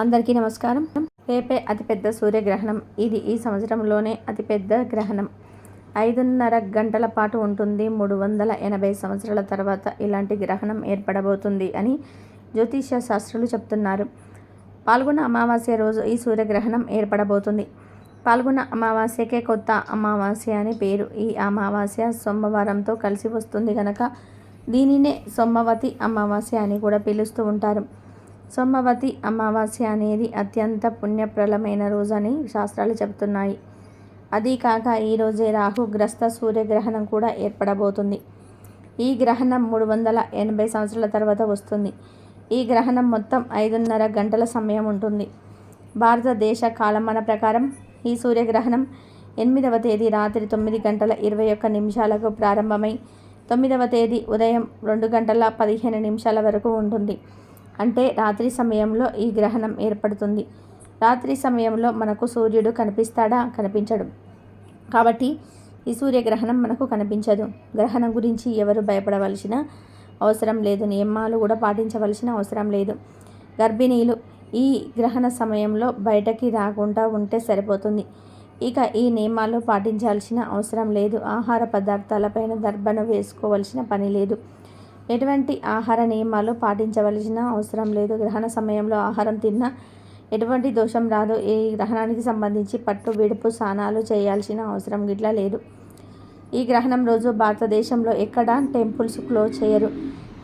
అందరికీ నమస్కారం. రేపే అతిపెద్ద సూర్యగ్రహణం. ఇది ఈ సంవత్సరంలోనే అతిపెద్ద గ్రహణం. ఐదున్నర గంటల పాటు ఉంటుంది. మూడు వందల ఎనభై సంవత్సరాల తర్వాత ఇలాంటి గ్రహణం ఏర్పడబోతుంది అని జ్యోతిష్య శాస్త్రులు చెప్తున్నారు. పాల్గొన్న అమావాస్య రోజు ఈ సూర్యగ్రహణం ఏర్పడబోతుంది. పాల్గొన్న అమావాస్యకే కొత్త అమావాస్య అని పేరు. ఈ అమావాస్య సోమవారంతో కలిసి వస్తుంది కనుక దీనినే సోమవతి అమావాస్య అని కూడా పిలుస్తూ ఉంటారు. సోమవతి అమావాస్య అనేది అత్యంత పుణ్యప్రలమైన రోజని శాస్త్రాలు చెబుతున్నాయి. అదీ కాక ఈరోజే రాహుగ్రస్త సూర్యగ్రహణం కూడా ఏర్పడబోతుంది. ఈ గ్రహణం మూడు వందల ఎనభై సంవత్సరాల తర్వాత వస్తుంది. ఈ గ్రహణం మొత్తం ఐదున్నర గంటల సమయం ఉంటుంది. భారతదేశ కాలమాన ప్రకారం ఈ సూర్యగ్రహణం ఎనిమిదవ తేదీ రాత్రి తొమ్మిది గంటల ఇరవై ఒక్క నిమిషాలకు ప్రారంభమై తొమ్మిదవ తేదీ ఉదయం రెండు గంటల పదిహేను నిమిషాల వరకు ఉంటుంది. అంటే రాత్రి సమయంలో ఈ గ్రహణం ఏర్పడుతుంది. రాత్రి సమయంలో మనకు సూర్యుడు కనిపిస్తాడా? కనిపించడు. కాబట్టి ఈ సూర్యగ్రహణం మనకు కనిపించదు. గ్రహణం గురించి ఎవరు భయపడవలసిన అవసరం లేదు. నియమాలు కూడా పాటించవలసిన అవసరం లేదు. గర్భిణీలు ఈ గ్రహణ సమయంలో బయటకి రాకుండా ఉంటే సరిపోతుంది. ఇక ఈ నియమాలు పాటించాల్సిన అవసరం లేదు. ఆహార పదార్థాలపైన దర్భను వేసుకోవలసిన పని లేదు. ఎటువంటి ఆహార నియమాలు పాటించవలసిన అవసరం లేదు. గ్రహణ సమయంలో ఆహారం తిన్నా ఎటువంటి దోషం రాదు. ఈ గ్రహణానికి సంబంధించి పట్టు విడుపు స్నానాలు చేయాల్సిన అవసరం గిట్లా లేదు. ఈ గ్రహణం రోజు భారతదేశంలో ఎక్కడ టెంపుల్స్ క్లోజ్ చేయరు.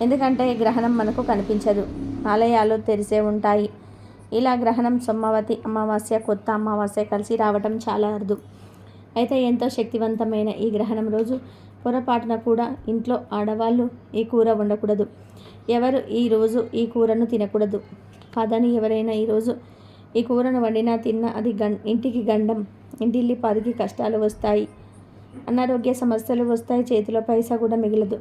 ఎందుకంటే గ్రహణం మనకు కనిపించదు. ఆలయాలు తెరిసే ఉంటాయి. ఇలా గ్రహణం సోమవతి అమావాస్య కొత్త అమావాస్య కలిసి రావటం చాలా అరుదు. అయితే ఎంతో శక్తివంతమైన ఈ గ్రహణం రోజు పొరపాటున కూడా ఇంట్లో ఆడవాళ్ళు ఈ కూర వండకూడదు. ఎవరు ఈరోజు ఈ కూరను తినకూడదు. కాదని ఎవరైనా ఈరోజు ఈ కూరను వండినా తిన్నా అది గం ఇంటికి గండం ఇంటిల్లి పాదికి కష్టాలు వస్తాయి. అనారోగ్య సమస్యలు వస్తాయి చేతిలో పైసా కూడా మిగలదు.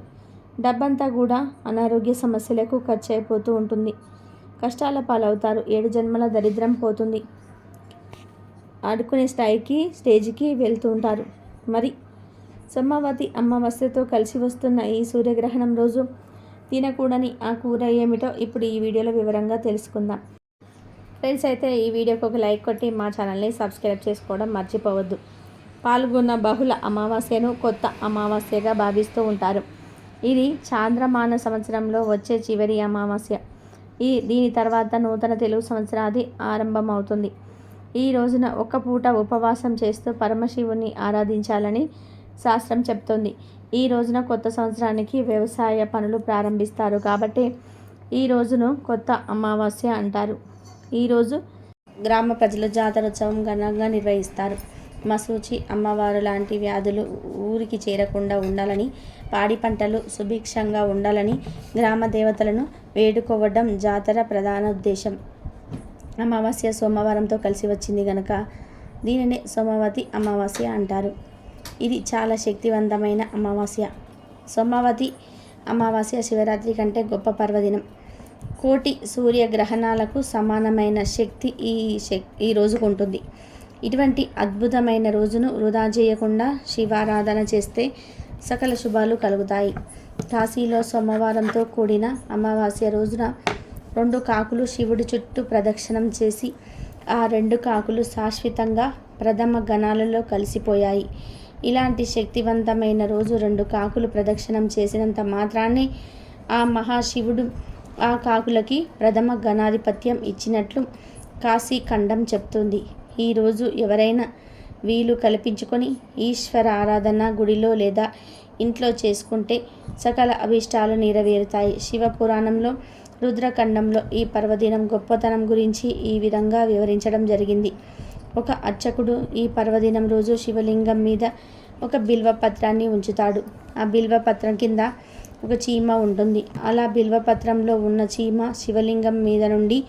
డబ్బంతా కూడా అనారోగ్య సమస్యలకు ఖర్చు అయిపోతూ ఉంటుంది. కష్టాల పాలవుతారు ఏడు జన్మల దరిద్రం పోతుంది. ఆడుకునే స్థాయికి స్టేజ్కి వెళ్తూ ఉంటారు. మరి సోమవతి అమావాస్యతో కలిసి వస్తున్న ఈ సూర్యగ్రహణం రోజు తినకూడని ఆ కూర ఏమిటో ఇప్పుడు ఈ వీడియోలో వివరంగా తెలుసుకుందాం. ఫ్రెండ్స్ అయితే ఈ వీడియోకి ఒక లైక్ కొట్టి మా ఛానల్ని సబ్స్క్రైబ్ చేసుకోవడం మర్చిపోవద్దు. పాల్గొన్న బహుళ అమావాస్యను కొత్త అమావాస్యగా భావిస్తూ ఉంటారు. ఇది చాంద్రమాన సంవత్సరంలో వచ్చే చివరి అమావాస్య. ఈ దీని తర్వాత నూతన తెలుగు సంవత్సరాది ఆరంభమవుతుంది. ఈ రోజున ఒక్క పూట ఉపవాసం చేస్తూ పరమశివుని ఆరాధించాలని శాస్త్రం చెప్తోంది. ఈ రోజున కొత్త సంవత్సరానికి వ్యవసాయ పనులు ప్రారంభిస్తారు కాబట్టి ఈ రోజును కొత్త అమావాస్య అంటారు. ఈరోజు గ్రామ ప్రజలు జాతరోత్సవం ఘనంగా నిర్వహిస్తారు. మసూచి అమ్మవారు లాంటి వ్యాధులు ఊరికి చేరకుండా ఉండాలని పాడి పంటలు సుభిక్షంగా ఉండాలని గ్రామ దేవతలను వేడుకోవడం జాతర ప్రధాన ఉద్దేశం. అమావాస్య సోమవారంతో కలిసి వచ్చింది కనుక దీనిని సోమవతి అమావాస్య అంటారు. ఇది చాలా శక్తివంతమైన అమావాస్య. సోమవతి అమావాస్య శివరాత్రి కంటే గొప్ప పర్వదినం. కోటి సూర్యగ్రహణాలకు సమానమైన శక్తి ఈ శక్ ఈ రోజుకు ఉంటుంది. ఇటువంటి అద్భుతమైన రోజును వృధా చేయకుండా శివారాధన చేస్తే సకల శుభాలు కలుగుతాయి. కాశీలో సోమవారంతో కూడిన అమావాస్య రోజున రెండు కాకులు శివుడి చుట్టూ ప్రదక్షిణం చేసి ఆ రెండు కాకులు శాశ్వతంగా ప్రథమ గణాలలో కలిసిపోయాయి. ఇలాంటి శక్తివంతమైన రోజు రెండు కాకులు ప్రదక్షిణం చేసినంత మాత్రాన్ని ఆ మహాశివుడు ఆ కాకులకి ప్రథమ గణాధిపత్యం ఇచ్చినట్లు కాశీ ఖండం చెప్తుంది. ఈరోజు ఎవరైనా వీలు కల్పించుకొని ఈశ్వర ఆరాధన గుడిలో లేదా ఇంట్లో చేసుకుంటే సకల అభిష్టాలు నెరవేరుతాయి. శివ పురాణంలో రుద్రఖండంలో ఈ పర్వదినం గొప్పతనం గురించి ఈ విధంగా వివరించడం జరిగింది. ఒక అర్చకుడు ఈ పర్వదినం రోజు శివలింగం మీద ఒక బిల్వ పత్రాన్ని ఉంచుతాడు. ఆ బిల్వ పత్రం కింద ఒక చీమ ఉంటుంది. అలా బిల్వపత్రంలో ఉన్న చీమ శివలింగం మీద నుండి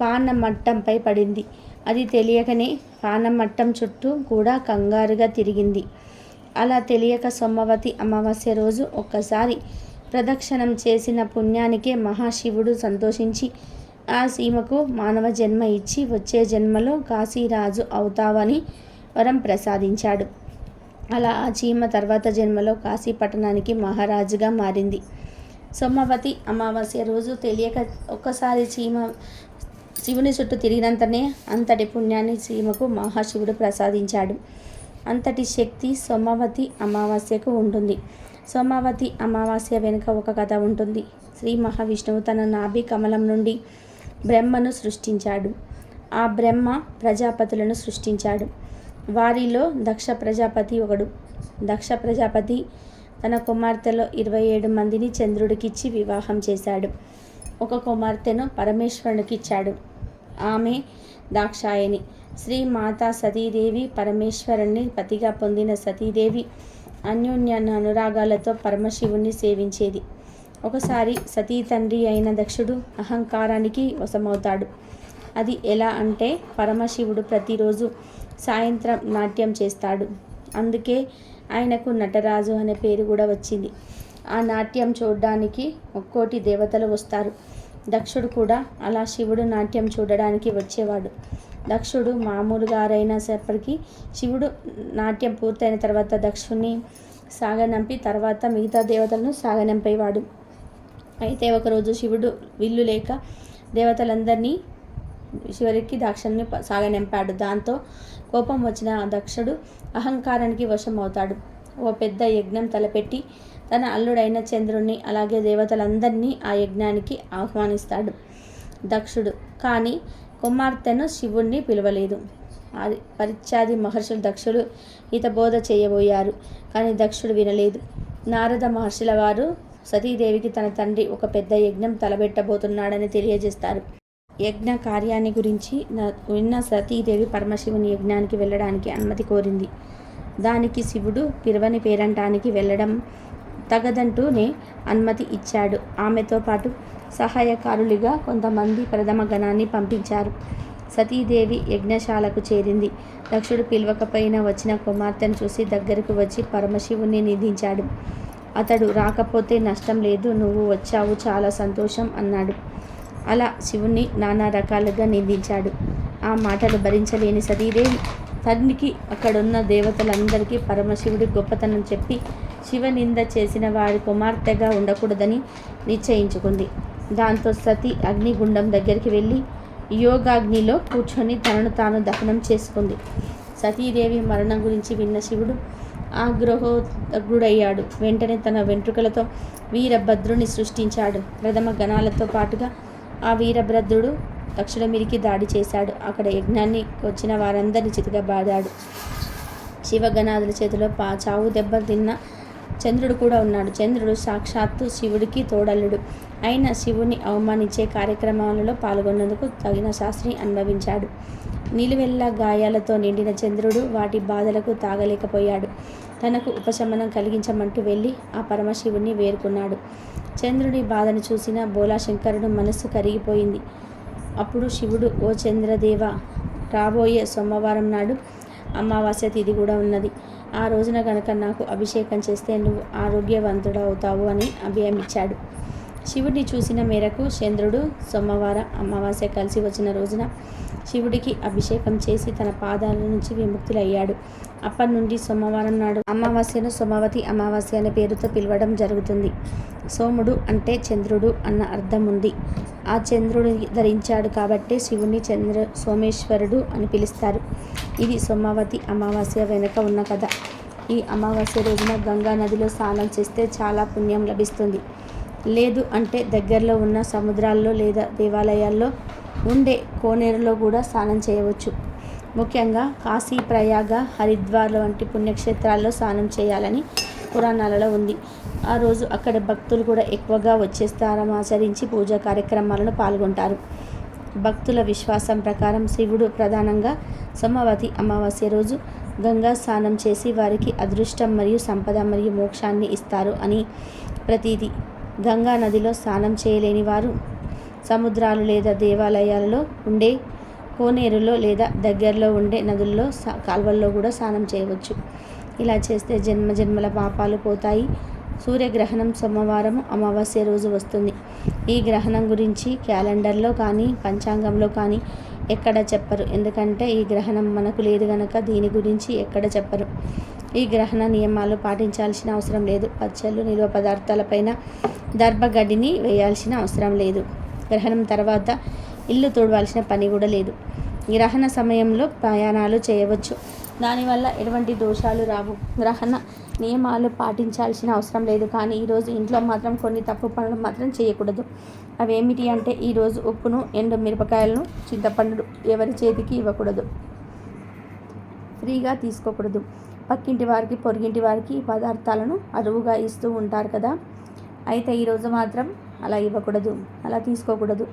పాన మట్టంపై పడింది. అది తెలియకనే పాన మట్టం చుట్టూ కూడా కంగారుగా తిరిగింది. అలా తెలియక సోమవతి అమావాస్య రోజు ఒక్కసారి ప్రదక్షిణం చేసిన పుణ్యానికే మహాశివుడు సంతోషించి ఆ సీమకు మానవ జన్మ ఇచ్చి వచ్చే జన్మలో కాశీరాజు అవుతావని వరం ప్రసాదించాడు. అలా ఆ చీమ తర్వాత జన్మలో కాశీ పట్టణానికి మహారాజుగా మారింది. సోమవతి అమావాస్య రోజు తెలియక ఒక్కసారి చీమ శివుని చుట్టూ తిరిగినంతనే అంతటి పుణ్యాన్ని సీమకు మహాశివుడు ప్రసాదించాడు. అంతటి శక్తి సోమావతి అమావాస్యకు ఉంటుంది. సోమావతి అమావాస్య వెనుక ఒక కథ ఉంటుంది. శ్రీ మహావిష్ణువు తన నాభి కమలం నుండి బ్రహ్మను సృష్టించాడు. ఆ బ్రహ్మ ప్రజాపతులను సృష్టించాడు. వారిలో దక్ష ప్రజాపతి ఒకడు. దక్ష ప్రజాపతి తన కుమార్తెలో ఇరవై ఏడు మందిని చంద్రుడికిచ్చి వివాహం చేశాడు. ఒక కుమార్తెను పరమేశ్వరునికి ఇచ్చాడు ఆమె దాక్షాయని శ్రీ మాతా సతీదేవి పరమేశ్వరుణ్ణి పతిగా పొందిన సతీదేవి అన్యోన్య అనురాగాలతో పరమశివుణ్ణి సేవించేది. ఒకసారి సతీ తండ్రి అయిన దక్షుడు అహంకారానికి వశమవుతాడు. అది ఎలా అంటే పరమశివుడు ప్రతిరోజు సాయంత్రం నాట్యం చేస్తాడు. అందుకే ఆయనకు నటరాజు అనే పేరు కూడా వచ్చింది. ఆ నాట్యం చూడడానికి ఒక్కోటి దేవతలు వస్తారు. దక్షుడు కూడా అలా శివుడు నాట్యం చూడడానికి వచ్చేవాడు. దక్షుడు మామూలు గారైనప్పటికీ శివుడు నాట్యం పూర్తయిన తర్వాత దక్షుణ్ణి సాగనంపి తర్వాత మిగతా దేవతలను సాగనంపేవాడు. అయితే ఒకరోజు శివుడు విల్లు లేక దేవతలందరినీ చివరికి దక్షుని సాగనింపాడు. దాంతో కోపం వచ్చిన దక్షుడు అహంకారానికి వశం అవుతాడు ఓ పెద్ద యజ్ఞం తలపెట్టి తన అల్లుడైన చంద్రుణ్ణి అలాగే దేవతలందరినీ ఆ యజ్ఞానికి ఆహ్వానిస్తాడు దక్షుడు. కానీ కుమార్తెను శివుణ్ణి పిలవలేదు. అది పరిత్యాది మహర్షులు దక్షుడు ఈత బోధ చేయబోయారు కానీ దక్షుడు వినలేదు. నారద మహర్షుల వారు సతీదేవికి తన తండ్రి ఒక పెద్ద యజ్ఞం తలబెట్టబోతున్నాడని తెలియజేస్తారు. యజ్ఞ కార్యాన్ని గురించి విన్న సతీదేవి పరమశివుని యజ్ఞానికి వెళ్ళడానికి అనుమతి కోరింది. దానికి శివుడు పిరవని పేరంటానికి వెళ్ళడం తగదంటూనే అనుమతి ఇచ్చాడు. ఆమెతో పాటు సహాయకారులుగా కొంతమంది ప్రథమ గణాన్ని పంపించారు. సతీదేవి యజ్ఞశాలకు చేరింది. దక్షుడు పిలవకపోయినా వచ్చిన కుమార్తెను చూసి దగ్గరకు వచ్చి పరమశివుని నిందించాడు. అతడు రాకపోతే నష్టం లేదు నువ్వు వచ్చావు చాలా సంతోషం అన్నాడు. అలా శివుణ్ణి నానా రకాలుగా నిందించాడు. ఆ మాటలు భరించలేని సతీదేవి తండ్రికి అక్కడున్న దేవతలందరికీ పరమశివుడి గొప్పతనం చెప్పి శివనింద చేసిన వారి కుమార్తెగా ఉండకూడదని నిశ్చయించుకుంది. దాంతో సతి అగ్నిగుండం దగ్గరికి వెళ్ళి యోగాగ్నిలో కూర్చొని తనను తాను దహనం చేసుకుంది. సతీదేవి మరణం గురించి విన్న శివుడు ఆగ్రహోగ్రుడయ్యాడు వెంటనే తన వెంట్రుకలతో వీరభద్రుని సృష్టించాడు. ప్రథమ గణాలతో పాటుగా ఆ వీరభద్రుడు దక్షిణమిరికి దాడి చేశాడు. అక్కడ యజ్ఞాన్ని వచ్చిన వారందరినీ చితకబాదాడు. శివగణాదుల చేతిలో పా చావు దెబ్బ తిన్న చంద్రుడు కూడా ఉన్నాడు. చంద్రుడు సాక్షాత్తు శివుడికి తోడల్లుడు. అయిన శివుని అవమానించే కార్యక్రమాలలో పాల్గొన్నందుకు తగిన శాస్త్రిని అనుభవించాడు. నిలువెల్లా గాయాలతో నిండిన చంద్రుడు వాటి బాధలకు తాగలేకపోయాడు. తనకు ఉపశమనం కలిగించమంటూ వెళ్ళి ఆ పరమశివుణ్ణి వేరుకున్నాడు చంద్రుడి బాధను చూసిన బోలాశంకరుడు మనస్సు కరిగిపోయింది. అప్పుడు శివుడు ఓ చంద్రదేవ రాబోయే సోమవారం నాడు అమావాస్య తిథి కూడా ఉన్నది. ఆ రోజున గనక నాకు అభిషేకం చేస్తే నువ్వు ఆరోగ్యవంతుడవుతావు అని అభయమిచ్చాడు. శివుడిని చూసిన మేరకు చంద్రుడు సోమవారం అమావాస్య కలిసి వచ్చిన రోజున శివుడికి అభిషేకం చేసి తన పాదాల నుంచి విముక్తులయ్యాడు. అప్పటి నుండి సోమవారం నాడు అమావాస్యను సోమవతి అమావాస్య అనే పేరుతో పిలవడం జరుగుతుంది. సోముడు అంటే చంద్రుడు అన్న అర్థం ఉంది. ఆ చంద్రుడు ధరించాడు కాబట్టి శివుని చంద్ర సోమేశ్వరుడు అని పిలుస్తారు. ఇది సోమావతి అమావాస్య వెనుక ఉన్న కథ. ఈ అమావాస్య రోజున గంగా నదిలో స్నానం చేస్తే చాలా పుణ్యం లభిస్తుంది. లేదు అంటే దగ్గరలో ఉన్న సముద్రాల్లో లేదా దేవాలయాల్లో ఉండే కోనేరులో కూడా స్నానం చేయవచ్చు. ముఖ్యంగా కాశీ ప్రయాగ హరిద్వార్ వంటి పుణ్యక్షేత్రాల్లో స్నానం చేయాలని పురాణాలలో ఉంది. ఆ రోజు అక్కడ భక్తులు కూడా ఎక్కువగా వచ్చే స్థానం ఆచరించి పూజా కార్యక్రమాలను పాల్గొంటారు. భక్తుల విశ్వాసం ప్రకారం శివుడు ప్రధానంగా సోమవతి అమావాస్య రోజు గంగా స్నానం చేసి వారికి అదృష్టం మరియు సంపద మరియు మోక్షాన్ని ఇస్తారు అని ప్రతీది గంగా నదిలో స్నానం చేయలేని వారు సముద్రాలు లేదా దేవాలయాలలో ఉండే కోనేరులో లేదా దగ్గరలో ఉండే నదుల్లో కాల్వల్లో కూడా స్నానం చేయవచ్చు. ఇలా చేస్తే జన్మ జన్మల పాపాలు పోతాయి. సూర్యగ్రహణం సోమవారం అమావాస్య రోజు వస్తుంది. ఈ గ్రహణం గురించి క్యాలెండర్లో కానీ పంచాంగంలో కానీ ఎక్కడ చెప్పరు. ఎందుకంటే ఈ గ్రహణం మనకు లేదు గనక దీని గురించి ఎక్కడ చెప్పరు. ఈ గ్రహణ నియమాలు పాటించాల్సిన అవసరం లేదు. పచ్చళ్ళు నిల్వ పదార్థాలపైన దర్భగడ్డిని వేయాల్సిన అవసరం లేదు. గ్రహణం తర్వాత ఇల్లు తుడవాల్సిన పని కూడా లేదు. గ్రహణ సమయంలో ప్రయాణాలు చేయవచ్చు. దానివల్ల ఎటువంటి దోషాలు రావు. గ్రహణ నియమాలు పాటించాల్సిన అవసరం లేదు. కానీ ఈరోజు ఇంట్లో మాత్రం కొన్ని తప్పు పనులు మాత్రం చేయకూడదు. అవేమిటి అంటే ఈరోజు ఉప్పును ఎండు మిరపకాయలను చింతపండు ఎవరి చేతికి ఇవ్వకూడదు. ఫ్రీగా తీసుకోకూడదు. పక్కింటి వారికి పొరుగింటి వారికి పదార్థాలను అరువుగా ఇస్తూ ఉంటారు కదా. అయితే ఈరోజు మాత్రం అలా ఇవ్వకూడదు. అలా తీసుకోకూడదు.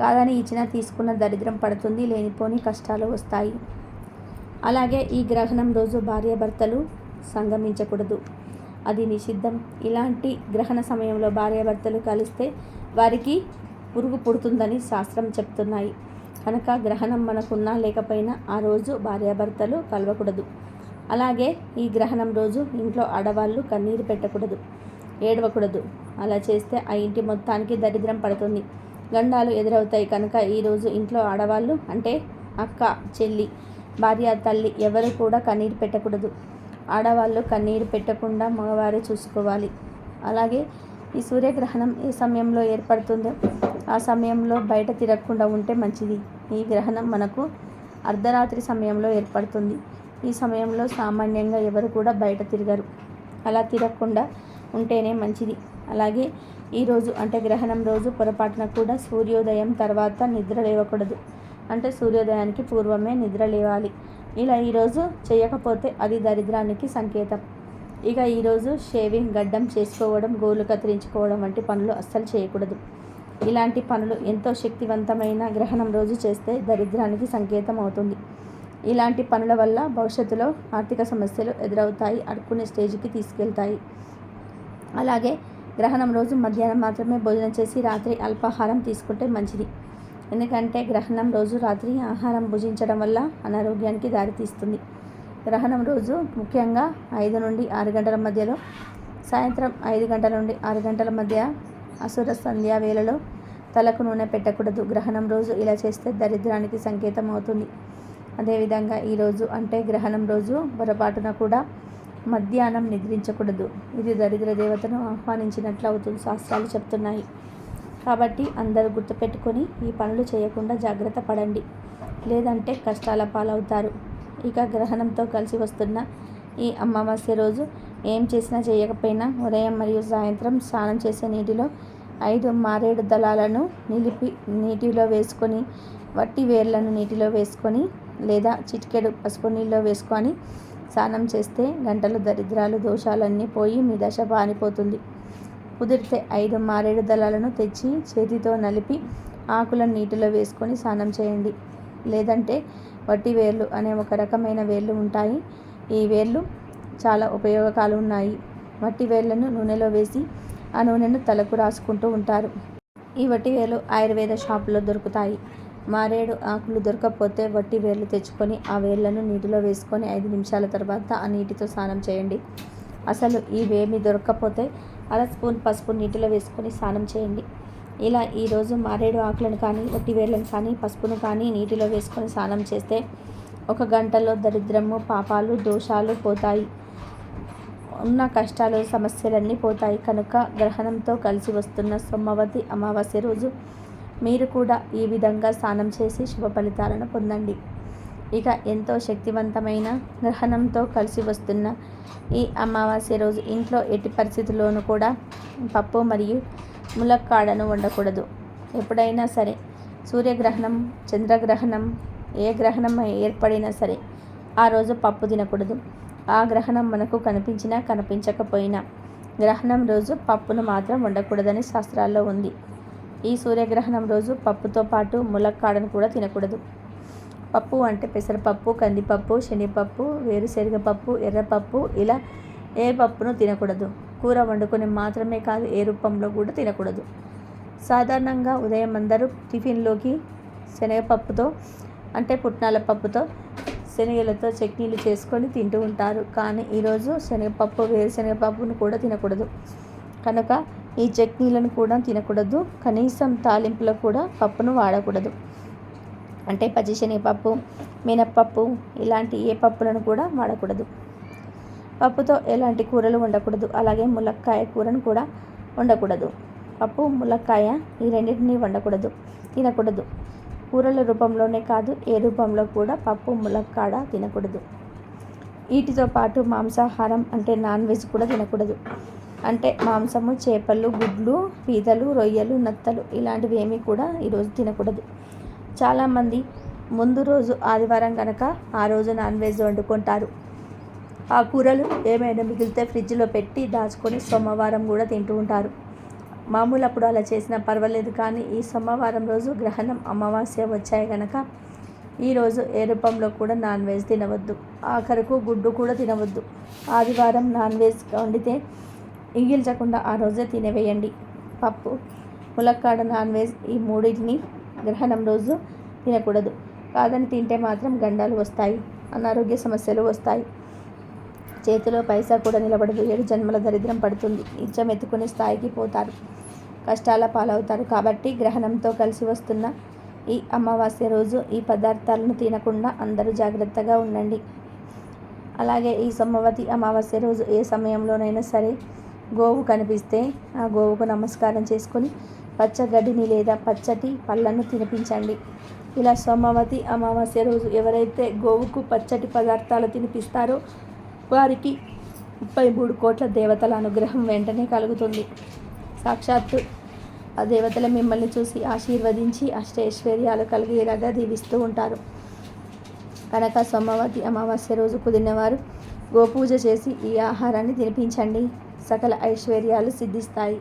కాదని ఇచ్చినా తీసుకున్న దరిద్రం పడుతుంది లేనిపోని కష్టాలు వస్తాయి. అలాగే ఈ గ్రహణం రోజు భార్యాభర్తలు సంగమించకూడదు. అది నిషిద్ధం. ఇలాంటి గ్రహణ సమయంలో భార్యాభర్తలు కలిస్తే వారికి పురుగు పుడుతుందని శాస్త్రం చెప్తున్నాయి. కనుక గ్రహణం మనకున్నా లేకపోయినా ఆ రోజు భార్యాభర్తలు కలవకూడదు. అలాగే ఈ గ్రహణం రోజు ఇంట్లో ఆడవాళ్ళు కన్నీరు పెట్టకూడదు. ఏడవకూడదు. అలా చేస్తే ఆ ఇంటి మొత్తానికి దరిద్రం పడుతుంది. గండాలు ఎదురవుతాయి. కనుక ఈరోజు ఇంట్లో ఆడవాళ్ళు అంటే అక్క చెల్లి భార్య తల్లి ఎవరు కూడా కన్నీరు పెట్టకూడదు. ఆడవాళ్ళు కన్నీరు పెట్టకుండా మగవారే చూసుకోవాలి. అలాగే ఈ సూర్యగ్రహణం ఏ సమయంలో ఏర్పడుతుందో ఆ సమయంలో బయట తిరగకుండా ఉంటే మంచిది. ఈ గ్రహణం మనకు అర్ధరాత్రి సమయంలో ఏర్పడుతుంది. ఈ సమయంలో సామాన్యంగా ఎవరు కూడా బయట తిరగరు. అలా తిరగకుండా ఉంటేనే మంచిది. అలాగే ఈరోజు అంటే గ్రహణం రోజు పొరపాటున కూడా సూర్యోదయం తర్వాత నిద్ర లేవకూడదు. అంటే సూర్యోదయానికి పూర్వమే నిద్ర లేవాలి. ఇలా ఈరోజు చేయకపోతే అది దరిద్రానికి సంకేతం. ఇక ఈరోజు షేవింగ్ గడ్డం చేసుకోవడం గోలు కత్తిరించుకోవడం వంటి పనులు అస్సలు చేయకూడదు. ఇలాంటి పనులు ఎంతో శక్తివంతమైన గ్రహణం రోజు చేస్తే దరిద్రానికి సంకేతం అవుతుంది. ఇలాంటి పనుల వల్ల భవిష్యత్తులో ఆర్థిక సమస్యలు ఎదురవుతాయి అడుక్కునే స్టేజ్కి తీసుకెళ్తాయి. అలాగే గ్రహణం రోజు మధ్యాహ్నం మాత్రమే భోజనం చేసి రాత్రి అల్పాహారం తీసుకుంటే మంచిది. ఎందుకంటే గ్రహణం రోజు రాత్రి ఆహారం భుజించడం వల్ల అనారోగ్యానికి దారితీస్తుంది. గ్రహణం రోజు ముఖ్యంగా ఐదు నుండి ఆరు గంటల మధ్యలో సాయంత్రం ఐదు గంటల నుండి ఆరు గంటల మధ్య అసుర సంధ్యా వేళలో తలకు నూనె పెట్టకూడదు. గ్రహణం రోజు ఇలా చేస్తే దరిద్రానికి సంకేతం అవుతుంది. అదేవిధంగా ఈరోజు అంటే గ్రహణం రోజు పొరపాటున కూడా మధ్యాహ్నం నిద్రించకూడదు. ఇది దరిద్ర దేవతను ఆహ్వానించినట్లు అవుతుంది. శాస్త్రాలు చెప్తున్నాయి. కాబట్టి అందరూ గుర్తుపెట్టుకొని ఈ పనులు చేయకుండా జాగ్రత్త పడండి. లేదంటే కష్టాల పాలవుతారు. ఇక గ్రహణంతో కలిసి వస్తున్న ఈ అమావాస్య రోజు ఏం చేసినా చేయకపోయినా ఉదయం మరియు సాయంత్రం స్నానం చేసే నీటిలో ఐదు మారేడు దళాలను నిలిపి నీటిలో వేసుకొని వట్టి వేర్లను నీటిలో వేసుకొని లేదా చిటికెడు పసుపు నీళ్ళలో వేసుకొని స్నానం చేస్తే గంటలు దరిద్రాలు దోషాలన్నీ పోయి మీ దశ బానిపోతుంది కుదిరితే ఐదు మారేడు దళాలను తెచ్చి చేతితో నలిపి ఆకులను నీటిలో వేసుకొని స్నానం చేయండి. లేదంటే వట్టి వేర్లు అనే ఒక రకమైన వేర్లు ఉంటాయి. ఈ వేర్లు చాలా ఉపయోగకాలు ఉన్నాయి. వట్టి వేర్లను నూనెలో వేసి ఆ నూనెను తలకు రాసుకుంటూ ఉంటారు. ఈ వట్టి వేర్లు ఆయుర్వేద షాపులో దొరుకుతాయి. మారేడు ఆకులు దొరకకపోతే వట్టి వేర్లు తెచ్చుకొని ఆ వేర్లను నీటిలో వేసుకొని ఐదు నిమిషాల తర్వాత ఆ నీటితో స్నానం చేయండి. అసలు ఈ వేమి దొరకకపోతే అర స్పూన్ పసుపు నీటిలో వేసుకొని స్నానం చేయండి. ఇలా ఈరోజు మారేడు ఆకులను కానీ ఒట్టి వేర్లను కానీ పసుపును కానీ నీటిలో వేసుకొని స్నానం చేస్తే ఒక గంటలో దరిద్రము పాపాలు దోషాలు పోతాయి. ఉన్న కష్టాలు సమస్యలన్నీ పోతాయి. కనుక గ్రహణంతో కలిసి వస్తున్న సోమవతి అమావాస్య రోజు మీరు కూడా ఈ విధంగా స్నానం చేసి శుభ ఫలితాలను పొందండి. ఇక ఎంతో శక్తివంతమైన గ్రహణంతో కలిసి వస్తున్న ఈ అమావాస్య రోజు ఇంట్లో ఎట్టి పరిస్థితుల్లోనూ కూడా పప్పు మరియు ములక్కాడను వండకూడదు. ఎప్పుడైనా సరే సూర్యగ్రహణం చంద్రగ్రహణం ఏ గ్రహణం ఏర్పడినా సరే ఆ రోజు పప్పు తినకూడదు. ఆ గ్రహణం మనకు కనిపించినా కనిపించకపోయినా గ్రహణం రోజు పప్పును మాత్రం వండకూడదని శాస్త్రాల్లో ఉంది. ఈ సూర్యగ్రహణం రోజు పప్పుతో పాటు ములక్కాడను కూడా తినకూడదు. పప్పు అంటే పెసరపప్పు కందిపప్పు శనగపప్పు వేరుశనగపప్పు ఎర్రపప్పు ఇలా ఏ పప్పును తినకూడదు. కూర వండుకొని మాత్రమే కాదు ఏ రూపంలో కూడా తినకూడదు. సాధారణంగా ఉదయం అందరూ టిఫిన్లోకి శనగపప్పుతో అంటే పుట్నాల పప్పుతో శనగలతో చట్నీలు చేసుకొని తింటూ ఉంటారు. కానీ ఈరోజు శనగపప్పు వేరుశనగపప్పును కూడా తినకూడదు. కనుక ఈ చట్నీలను కూడా తినకూడదు. కనీసం తాలింపులో కూడా పప్పును వాడకూడదు. అంటే పచ్చిశనగపప్పు మినప్పప్పు ఇలాంటి ఏ పప్పులను కూడా వాడకూడదు. పప్పుతో ఎలాంటి కూరలు ఉండకూడదు అలాగే ములక్కాయ కూరను కూడా వండకూడదు. పప్పు ములక్కాయ ఈ రెండింటిని వండకూడదు తినకూడదు. కూరల రూపంలోనే కాదు ఏ రూపంలో కూడా పప్పు ములక్కాడ తినకూడదు. వీటితో పాటు మాంసాహారం అంటే నాన్ వెజ్ కూడా తినకూడదు. అంటే మాంసము చేపలు గుడ్లు పీతలు రొయ్యలు నత్తలు ఇలాంటివి ఏమీ కూడా ఈరోజు తినకూడదు. చాలామంది ముందు రోజు ఆదివారం కనుక ఆ రోజు నాన్ వెజ్ వండుకుంటారు. ఆ కూరలు ఏమైనా మిగిలితే ఫ్రిడ్జ్లో పెట్టి దాచుకొని సోమవారం కూడా తింటూ ఉంటారు. మామూలు అప్పుడు అలా చేసినా పర్వాలేదు కానీ ఈ సోమవారం రోజు గ్రహణం అమావాస్య వచ్చాయి కనుక ఈరోజు ఏ రూపంలో కూడా నాన్ వెజ్ తినవద్దు. ఆఖరకు గుడ్డు కూడా తినవద్దు. ఆదివారం నాన్ వెజ్ వండితే ఇంగిల్చకుండా ఆ రోజే తినవేయండి. పప్పు ములక్కాడ నాన్ వెజ్ ఈ మూడింటిని గ్రహణం రోజు తినకూడదు. కాదని తింటే మాత్రం గండాలు వస్తాయి అనారోగ్య సమస్యలు వస్తాయి. చేతిలో పైసా కూడా నిలబడదు ఏడు జన్మల దరిద్రం పడుతుంది. ఇచ్చం ఎత్తుకునే స్థాయికి పోతారు కష్టాల పాలవుతారు. కాబట్టి గ్రహణంతో కలిసి వస్తున్న ఈ అమావాస్య రోజు ఈ పదార్థాలను తినకుండా అందరూ జాగ్రత్తగా ఉండండి. అలాగే ఈ సోమవతి అమావాస్య రోజు ఏ సమయంలోనైనా సరే గోవు కనిపిస్తే ఆ గోవుకు నమస్కారం చేసుకొని పచ్చగడ్డిని లేదా పచ్చటి పళ్ళను తినిపించండి. ఇలా సోమవతి అమావాస్య రోజు ఎవరైతే గోవుకు పచ్చటి పదార్థాలు తినిపిస్తారో వారికి ముప్పై మూడు కోట్ల దేవతల అనుగ్రహం వెంటనే కలుగుతుంది. సాక్షాత్తు ఆ దేవతల మిమ్మల్ని చూసి ఆశీర్వదించి అష్టైశ్వర్యాలు కలిగేలాగా దీవిస్తూ ఉంటారు. కనుక సోమవతి అమావాస్య రోజు కుదిరినవారు గోపూజ చేసి ఈ ఆహారాన్ని తినిపించండి. సకల ఐశ్వర్యాలు సిద్ధిస్తాయి.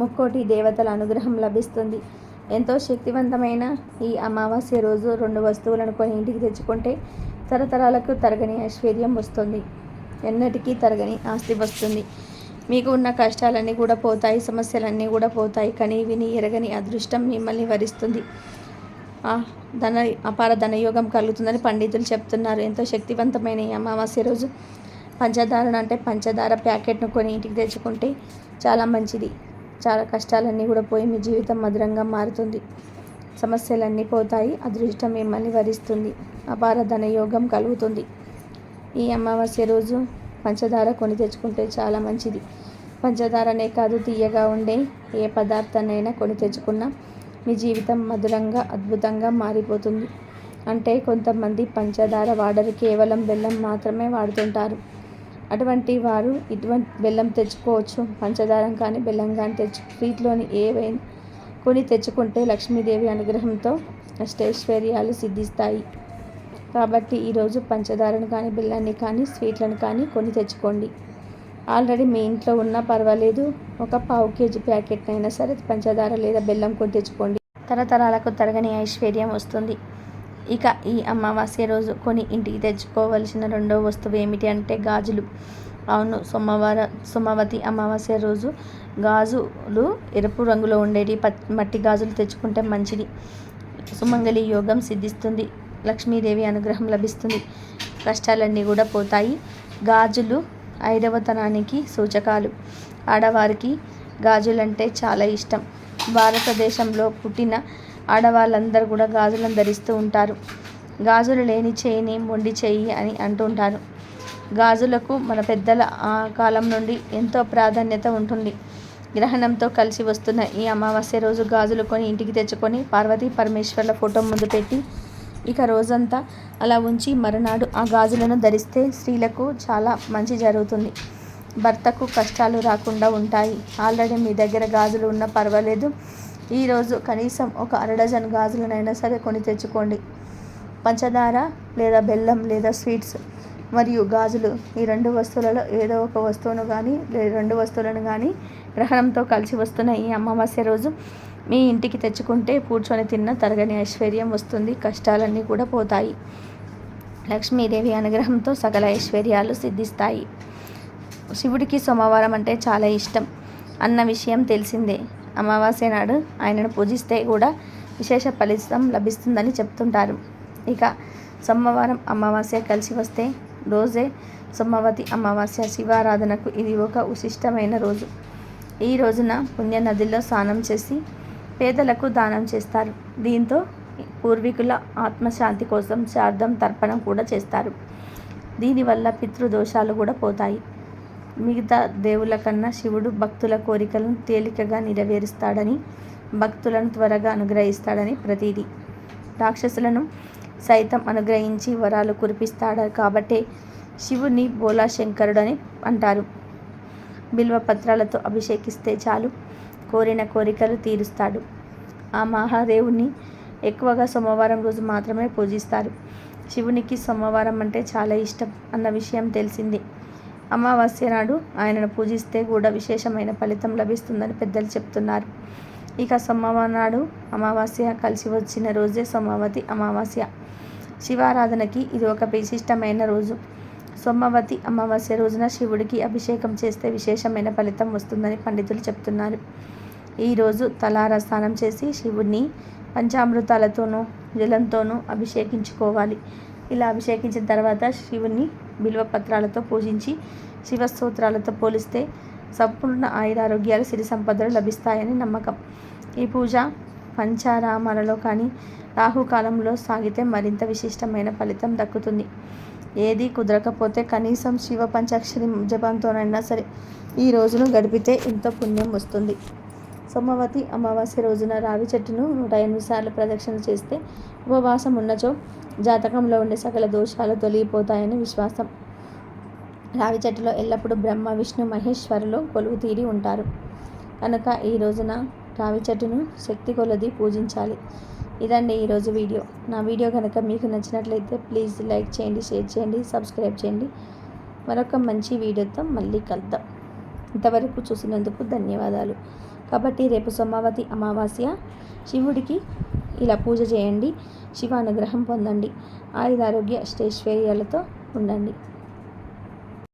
ముక్కోటి దేవతల అనుగ్రహం లభిస్తుంది. ఎంతో శక్తివంతమైన ఈ అమావాస్య రోజు రెండు వస్తువులను కొని ఇంటికి తెచ్చుకుంటే తరతరాలకు తరగని ఐశ్వర్యం వస్తుంది. ఎన్నటికీ తరగని ఆస్తి వస్తుంది. మీకు ఉన్న కష్టాలన్నీ కూడా పోతాయి సమస్యలన్నీ కూడా పోతాయి. కానీ విని ఎరగని అదృష్టం మిమ్మల్ని వరిస్తుంది. ధన అపార ధనయోగం కలుగుతుందని పండితులు చెప్తున్నారు. ఎంతో శక్తివంతమైన ఈ అమావాస్య రోజు. పంచదారను అంటే పంచదార ప్యాకెట్ను కొని ఇంటికి తెచ్చుకుంటే చాలా మంచిది. చాలా కష్టాలన్నీ కూడా పోయి మీ జీవితం మధురంగా మారుతుంది. సమస్యలన్నీ పోతాయి. అదృష్టం మిమ్మల్ని వరిస్తుంది. అపార ధనయోగం కలుగుతుంది. ఈ అమావాస్య రోజు పంచదార కొని తెచ్చుకుంటే చాలా మంచిది. పంచదారనే కాదు తీయగా ఉండే ఏ పదార్థాన్నైనా కొని తెచ్చుకున్నా మీ జీవితం మధురంగా అద్భుతంగా మారిపోతుంది. అంటే కొంతమంది పంచదార వాడరు. కేవలం బెల్లం మాత్రమే వాడుతుంటారు. అటువంటి వారు ఇటువంటి బెల్లం తెచ్చుకోవచ్చు పంచదారం కానీ బెల్లం కానీ తెచ్చు వీటిలోని ఏవైనా కొని తెచ్చుకుంటే లక్ష్మీదేవి అనుగ్రహంతో అష్టైశ్వర్యాలు సిద్ధిస్తాయి. కాబట్టి ఈరోజు పంచదారను కానీ బెల్లాన్ని కానీ స్వీట్లను కానీ కొని తెచ్చుకోండి. ఆల్రెడీ మీ ఇంట్లో ఉన్నా పర్వాలేదు ఒక పావు కేజీ ప్యాకెట్ అయినా సరే పంచదార లేదా బెల్లం కొని తెచ్చుకోండి. తరతరాలకు తరగని ఐశ్వర్యం వస్తుంది. ఇక ఈ అమావాస్య రోజు కొని ఇంటికి తెచ్చుకోవలసిన రెండో వస్తువు ఏమిటి అంటే గాజులు. అవును సోమవార సోమవతి అమావాస్య రోజు గాజులు ఎరుపు రంగులో ఉండేటి మట్టి గాజులు తెచ్చుకుంటే మంచిది. సుమంగళి యోగం సిద్ధిస్తుంది. లక్ష్మీదేవి అనుగ్రహం లభిస్తుంది. కష్టాలన్నీ కూడా పోతాయి. గాజులు ఐదవతనానికి సూచకాలు. ఆడవారికి గాజులంటే చాలా ఇష్టం. భారతదేశంలో పుట్టిన ఆడవాళ్ళందరూ కూడా గాజులను ధరిస్తూ ఉంటారు. గాజులు లేని చేయిని మొండి చేయి అని అంటుంటారు. గాజులకు మన పెద్దల ఆ కాలం నుండి ఎంతో ప్రాధాన్యత ఉంటుంది. గ్రహణంతో కలిసి వస్తున్న ఈ అమావాస్య రోజు గాజులు కొని ఇంటికి తెచ్చుకొని పార్వతీ పరమేశ్వర్ల ఫోటో ముందు పెట్టి ఇక రోజంతా అలా ఉంచి మరునాడు ఆ గాజులను ధరిస్తే స్త్రీలకు చాలా మంచి జరుగుతుంది. భర్తకు కష్టాలు రాకుండా ఉంటాయి. ఆల్రెడీ మీ దగ్గర గాజులు ఉన్నా పర్వాలేదు. ఈరోజు కనీసం ఒక అరడజన్ గాజులనైనా సరే కొని తెచ్చుకోండి. పంచదార లేదా బెల్లం లేదా స్వీట్స్ మరియు గాజులు ఈ రెండు వస్తువులలో ఏదో ఒక వస్తువును కానీ రెండు వస్తువులను కానీ గ్రహణంతో కలిసి వస్తున్న ఈ అమావాస్య రోజు మీ ఇంటికి తెచ్చుకుంటే కూర్చొని తిన్న తరగని ఐశ్వర్యం వస్తుంది కష్టాలన్నీ కూడా పోతాయి. లక్ష్మీదేవి అనుగ్రహంతో సకల ఐశ్వర్యాలు సిద్ధిస్తాయి. శివుడికి సోమవారం అంటే చాలా ఇష్టం. అన్న విషయం తెలిసిందే. అమావాస్య నాడు ఆయనను పూజిస్తే కూడా విశేష ఫలితం లభిస్తుందని చెప్తుంటారు. ఇక సోమవారం అమావాస్య కలిసి వస్తే రోజే సోమవతి అమావాస్య శివారాధనకు ఇది ఒక విశిష్టమైన రోజు. ఈ రోజున పుణ్య నదిలో స్నానం చేసి పేదలకు దానం చేస్తారు. దీంతో పూర్వీకుల ఆత్మశాంతి కోసం శార్థం తర్పణం కూడా చేస్తారు. దీనివల్ల పితృదోషాలు కూడా పోతాయి. మిగతా దేవుల కన్నా శివుడు భక్తుల కోరికలను తేలికగా నెరవేరుస్తాడని భక్తులను త్వరగా అనుగ్రహిస్తాడని ప్రతీది. రాక్షసులను సైతం అనుగ్రహించి వరాలు కురిపిస్తాడు కాబట్టే శివుని బోలా శంకరుడని అంటారు. బిల్వ పత్రాలతో అభిషేకిస్తే చాలు కోరిన కోరికలు తీరుస్తాడు. ఆ మహాదేవుని ఎక్కువగా సోమవారం రోజు మాత్రమే పూజిస్తారు. శివునికి సోమవారం అంటే చాలా ఇష్టం అన్న విషయం తెలిసింది. అమావాస్య నాడు ఆయనను పూజిస్తే కూడా విశేషమైన ఫలితం లభిస్తుందని పెద్దలు చెప్తున్నారు. ఇక సోమవారం నాడు అమావాస్య కలిసి వచ్చిన రోజే సోమవతి అమావాస్య. శివారాధనకి ఇది ఒక విశిష్టమైన రోజు. సోమవతి అమావాస్య రోజున శివుడికి అభిషేకం చేస్తే విశేషమైన ఫలితం వస్తుందని పండితులు చెప్తున్నారు. ఈరోజు తలార స్నానం చేసి శివుడిని పంచామృతాలతోనూ జలంతోనూ అభిషేకించుకోవాలి. ఇలా అభిషేకించిన తర్వాత శివుని బిల్వపత్రాలతో పూజించి శివస్తోత్రాలతో పోలిస్తే సంపూర్ణ ఆయురారోగ్యాలు సిరి సంపదలు లభిస్తాయని నమ్మకం. ఈ పూజ పంచారామాలలో కానీ రాహుకాలంలో సాగితే మరింత విశిష్టమైన ఫలితం దక్కుతుంది. ఏది కుదరకపోతే కనీసం శివ పంచాక్షరి జపంతోనైనా సరే ఈ రోజును గడిపితే ఎంతో పుణ్యం వస్తుంది. సోమవతి అమావాస్య రోజున రావి చెట్టును నూట ఎనిమిది సార్లు ప్రదక్షిణ చేస్తే ఉపవాసం ఉన్నచో జాతకంలో ఉండే సకల దోషాలు తొలగిపోతాయని విశ్వాసం. రావి చెట్టులో ఎల్లప్పుడూ బ్రహ్మ విష్ణు మహేశ్వరులు కొలువు తీరి ఉంటారు. కనుక ఈ రోజున రావి చెట్టును శక్తి కొలది పూజించాలి. ఇదండి ఈరోజు వీడియో. నా వీడియో కనుక మీకు నచ్చినట్లయితే ప్లీజ్ లైక్ చేయండి షేర్ చేయండి సబ్స్క్రైబ్ చేయండి. మరొక మంచి వీడియోతో మళ్ళీ కలుద్దాం. ఇంతవరకు చూసినందుకు ధన్యవాదాలు. కాబట్టి రేపు సోమావతి అమావాస్య శివుడికి ఇలా పూజ చేయండి. శివ అనుగ్రహం పొందండి. ఆయుధారోగ్య శ్రేష్ఠర్యాలతో ఉండండి.